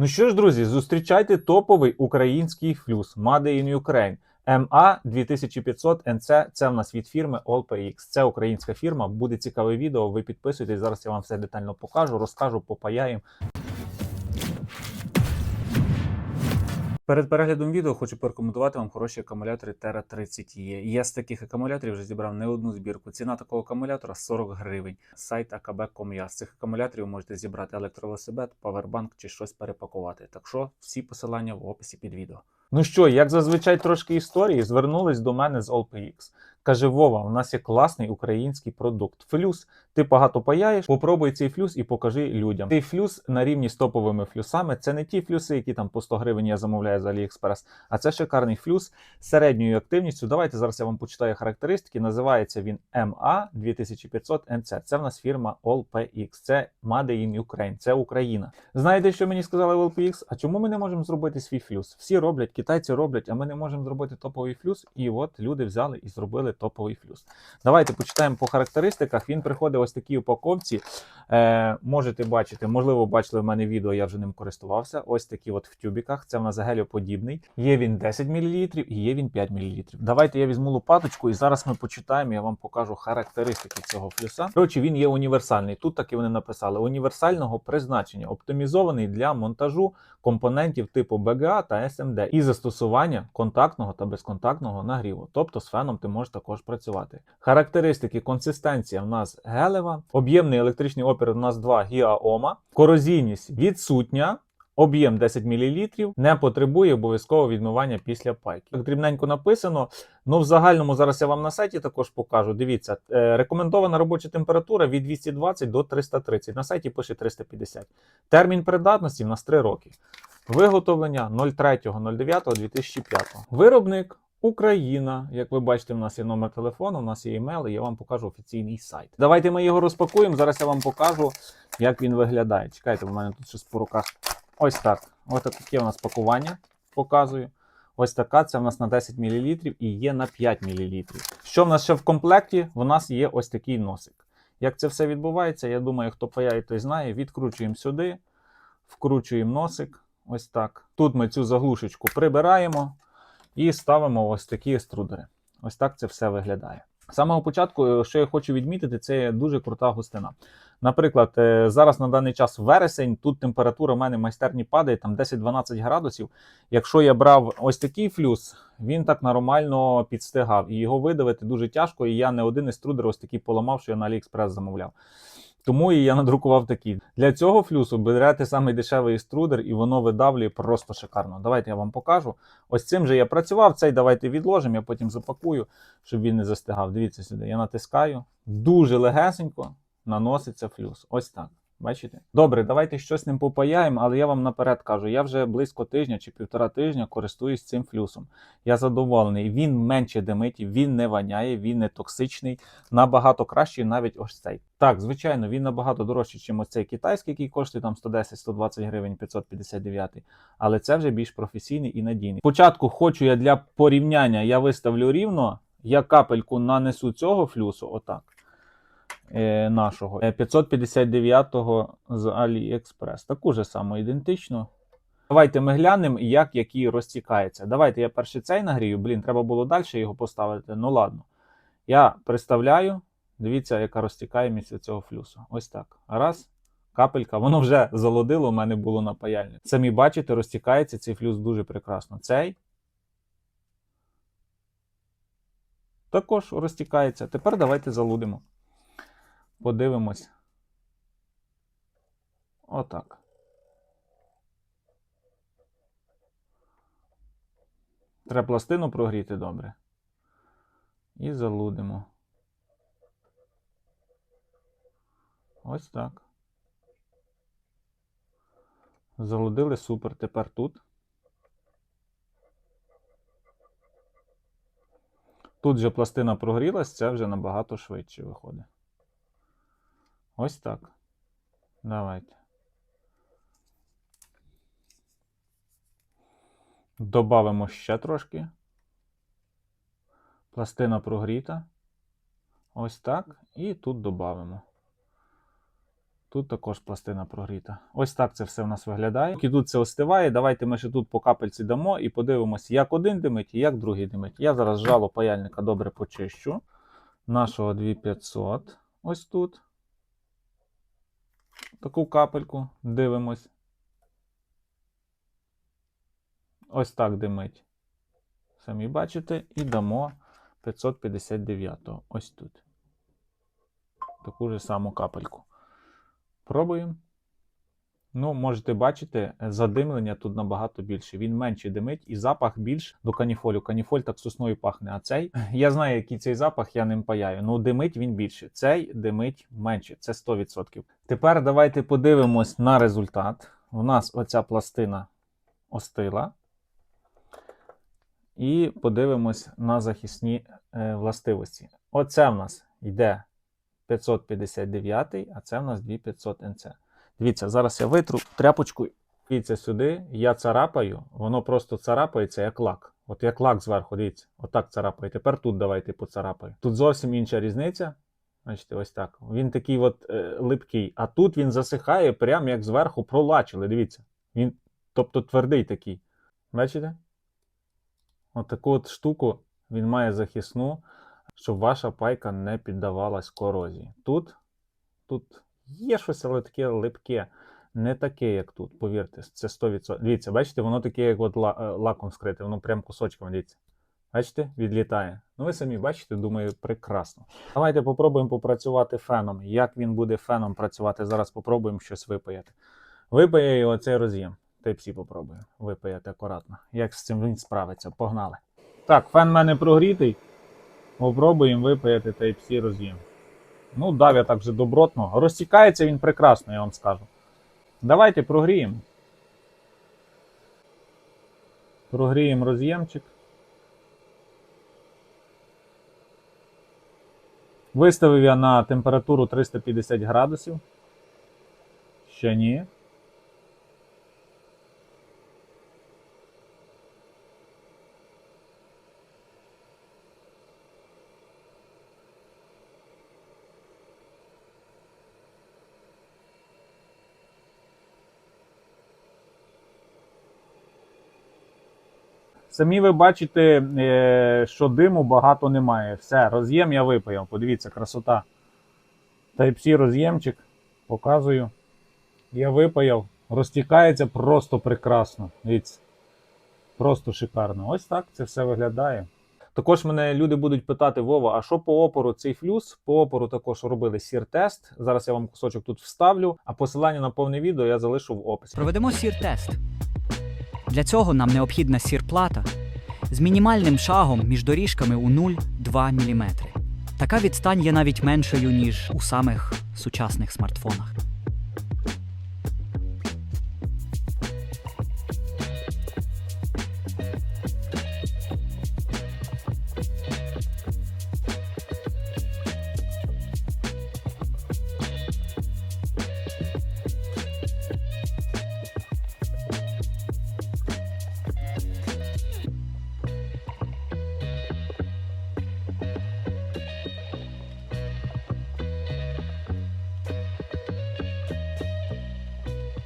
Ну що ж, друзі, зустрічайте топовий український флюс Made in Ukraine. МА 2500 НЦ. – це в нас від фірми AllPX. Це українська фірма. Буде цікаве відео. Ви підписуйтесь. Зараз я вам все детально покажу, розкажу, попаяємо. Перед переглядом відео хочу порекомендувати вам хороші акумулятори Terra 30 e Я з таких акумуляторів вже зібрав не одну збірку. Ціна такого акумулятора 40 гривень. Сайт akb.com.ua. З цих акумуляторів можете зібрати електровелосипед, павербанк чи щось перепакувати. Так що всі посилання в описі під відео. Ну що, як зазвичай трошки історії, звернулись до мене з AllPX. Каже Вова, у нас є класний український продукт. Флюс. Ти багато паяєш, попробуй цей флюс і покажи людям. Цей флюс на рівні з топовими флюсами. Це не ті флюси, які там по 100 гривень я замовляю з AliExpress, а це шикарний флюс з середньою активністю. Давайте зараз я вам почитаю характеристики. Називається він MA 2500 NC. Це в нас фірма AllPX. Це Made in Ukraine, це Україна. Знаєте, що мені сказали в AllPX? А чому ми не можемо зробити свій флюс? Всі роблять, китайці роблять, а ми не можемо зробити топовий флюс. І от люди взяли і зробили топовий флюс. Давайте почитаємо по характеристиках. Він приходить ось такій упаковці. Е, можете бачити, можливо, бачили в мене відео, я вже ним користувався. Ось такі от в тюбіках. Це в нас геліоподібний. Є він 10 мл і є він 5 мл. Давайте я візьму лопаточку і зараз ми почитаємо. Я вам покажу характеристики цього флюса. Коротше, він є універсальний. Тут таки вони написали: універсального призначення, оптимізований для монтажу компонентів типу BGA та SMD і застосування контактного та безконтактного нагріву. Тобто з феном ти можеш також працювати. Характеристики: консистенція в нас гелева, об'ємний електричний опір у нас 2 гіаома, корозійність відсутня. Об'єм 10 мл не потребує обов'язкового відмивання після пайки. Так дрібненько написано. Ну, в загальному зараз я вам на сайті також покажу. Дивіться, е, рекомендована робоча температура від 220 до 330. На сайті пише 350. Термін придатності в нас 3 роки. Виготовлення 03.09.2005. Виробник Україна. Як ви бачите, в нас є номер телефону, у нас є емейл, і я вам покажу офіційний сайт. Давайте ми його розпакуємо. Зараз я вам покажу, як він виглядає. Чекайте, в мене тут щось по руках. Ось так. Ось таке у нас пакування. Показую. Ось така це в нас на 10 мл і є на 5 мл. Що в нас ще в комплекті? В нас є ось такий носик. Як це все відбувається, я думаю, хто паяє, той знає. Відкручуємо сюди, вкручуємо носик. Ось так. Тут ми цю заглушечку прибираємо і ставимо ось такі еструдери. Ось так це все виглядає. З самого початку, що я хочу відмітити, це дуже крута густина. Наприклад, е, зараз на даний час вересень, тут температура в мене в майстерні падає там 10-12 градусів. Якщо я брав ось такий флюс, він так нормально підстигав. І його видавити дуже тяжко. І я не один еструдер ось такий поламав, що я на AliExpress замовляв. Тому і я надрукував такі. Для цього флюсу берете самий дешевий еструдер, і воно видавлює просто шикарно. Давайте я вам покажу. Ось цим же я працював. Цей давайте відложимо, я потім запакую, щоб він не застигав. Дивіться сюди. Я натискаю. Дуже легесенько наноситься флюс. Ось так. Бачите? Добре, давайте щось ним попаяємо, але я вам наперед кажу, я вже близько тижня чи півтора тижня користуюсь цим флюсом. Я задоволений. Він менше димить, він не воняє, він не токсичний, набагато кращий навіть ось цей. Так, звичайно, він набагато дорожчий, ніж ось цей китайський, який коштує там 110-120 гривень 559. Але це вже більш професійний і надійний. Спочатку хочу я для порівняння, я виставлю рівно, я капельку нанесу цього флюсу, отак нашого е, 559-го з AliExpress. Таку же саму ідентичну. Давайте ми глянемо, як який розтікається. Давайте я перший цей нагрію. Блін, треба було далі його поставити. Ну ладно. Я представляю. Дивіться, яка розтікаємість цього флюсу. Ось так. Раз. Капелька, воно вже залодило, у мене було на паяльні. Самі бачите, розтікається цей флюс дуже прекрасно. Цей. Також розтікається. Тепер давайте залудимо. Подивимось. Отак. Треба пластину прогріти добре. І залудимо. Ось так. Залудили супер. Тепер тут. Тут же пластина прогрілась, це вже набагато швидше виходить. Ось так. Давайте. Добавимо ще трошки. Пластина прогріта. Ось так. І тут додамо. Тут також пластина прогріта. Ось так це все в нас виглядає. І тут це остиває. Давайте ми ще тут по капельці дамо і подивимося, як один димить і як другий димить. Я зараз жало паяльника добре почищу. Нашого 2500. Ось тут. Таку капельку дивимось. Ось так димить. Самі бачите, і дамо 559-го. Ось тут. Таку ж саму капельку. Пробуємо. Ну, можете бачити, задимлення тут набагато більше. Він менше димить і запах більш до каніфолю. Каніфоль так сосною пахне. А цей, я знаю, який цей запах, я ним паяю. Ну, димить він більше. Цей димить менше. Це 100%. Тепер давайте подивимось на результат. У нас оця пластина остила. І подивимось на захисні е, властивості. Оце в нас йде 559, а це в нас 2500 НЦ. Дивіться, зараз я витру тряпочкою. Дивіться сюди, я царапаю, воно просто царапається як лак. От як лак зверху, дивіться, отак царапає. Тепер тут давайте поцарапаю. Тут зовсім інша різниця. Бачите, ось так. Він такий от е, липкий, а тут він засихає, прямо як зверху пролачили. Дивіться. Він, тобто твердий такий. Бачите? От таку от штуку він має захисну, щоб ваша пайка не піддавалась корозії. Тут, тут є щось, але таке липке. Не таке, як тут, повірте, це 100%. Дивіться, бачите, воно таке, як от е, лаком скрите, воно прям кусочками, дивіться. Бачите, відлітає. Ну, ви самі бачите, думаю, прекрасно. Давайте попробуємо попрацювати феном. Як він буде феном працювати? Зараз попробуємо щось випаяти. Випаяю оцей роз'єм. Type-C попробую випаяти акуратно. Як з цим він справиться? Погнали. Так, фен в мене прогрітий. Попробуємо випаяти Type-C роз'єм. Ну, дав я так вже добротно. Розтікається він прекрасно, я вам скажу. Давайте прогріємо. Прогріємо роз'ємчик. Виставив я на температуру 350 градусів. Ще ні. Самі ви бачите, е, що диму багато немає. Все, роз'єм я випаяв. Подивіться, красота. Type-C роз'ємчик. Показую. Я випаяв. Розтікається просто прекрасно. Дивіться. Просто шикарно. Ось так це все виглядає. Також мене люди будуть питати: Вова, а що по опору цей флюс? По опору також робили сір-тест. Зараз я вам кусочок тут вставлю, а посилання на повне відео я залишу в описі. Проведемо сір-тест. Для цього нам необхідна сір-плата з мінімальним шагом між доріжками у 0,2 мм. Така відстань є навіть меншою, ніж у самих сучасних смартфонах.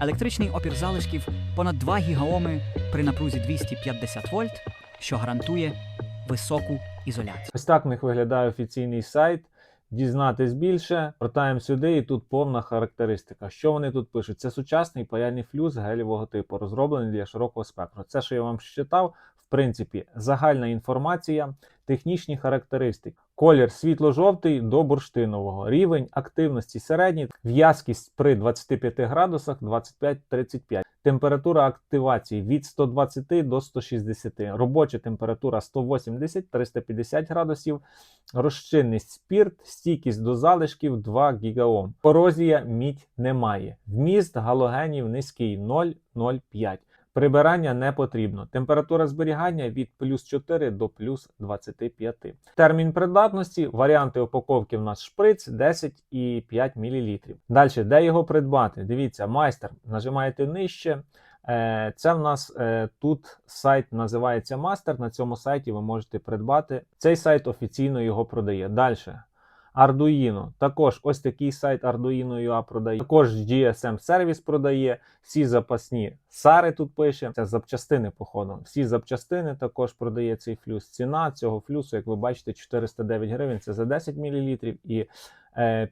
Електричний опір залишків понад 2 гігаоми при напрузі 250 вольт, що гарантує високу ізоляцію. Ось так в них виглядає офіційний сайт. Дізнатись більше, вертаємо сюди, і тут повна характеристика. Що вони тут пишуть? Це сучасний паяльний флюс гелівого типу, розроблений для широкого спектру. Це, що я вам читав, принципі, загальна інформація, технічні характеристики. Колір світло-жовтий до бурштинового, рівень активності середній, в'язкість при 25 градусах 25-35. Температура активації від 120 до 160, робоча температура 180-350 градусів, розчинність спірт, стійкість до залишків 2 ГОм. Корозія мідь немає. Вміст галогенів низький 0,05. Прибирання не потрібно. Температура зберігання від плюс 4 до плюс 25. Термін придатності, варіанти упаковки в нас шприц 10 і 5 мл. Далі, де його придбати? Дивіться, майстер. Нажимаєте нижче. Е, Це в нас е, тут сайт називається Мастер. На цьому сайті ви можете придбати. Цей сайт офіційно його продає. Далі. Arduino. Також ось такий сайт Arduino.ua продає. Також GSM сервіс продає. Всі запасні сари тут пише. Це запчастини, походу. Всі запчастини також продає цей флюс. Ціна цього флюсу, як ви бачите, 409 гривень. Це за 10 мл і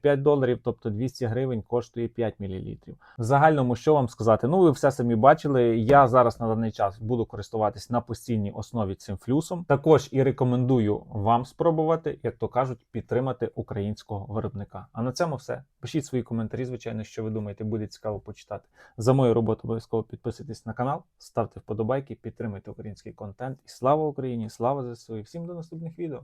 5 доларів, тобто 200 гривень коштує 5 мл. В загальному, що вам сказати? Ну, ви все самі бачили. Я зараз на даний час буду користуватись на постійній основі цим флюсом. Також і рекомендую вам спробувати, як то кажуть, підтримати українського виробника. А на цьому все. Пишіть свої коментарі, звичайно, що ви думаєте, буде цікаво почитати. За мою роботу обов'язково підписуйтесь на канал, ставте вподобайки, підтримуйте український контент. І слава Україні! Слава ЗСУ! І всім до наступних відео!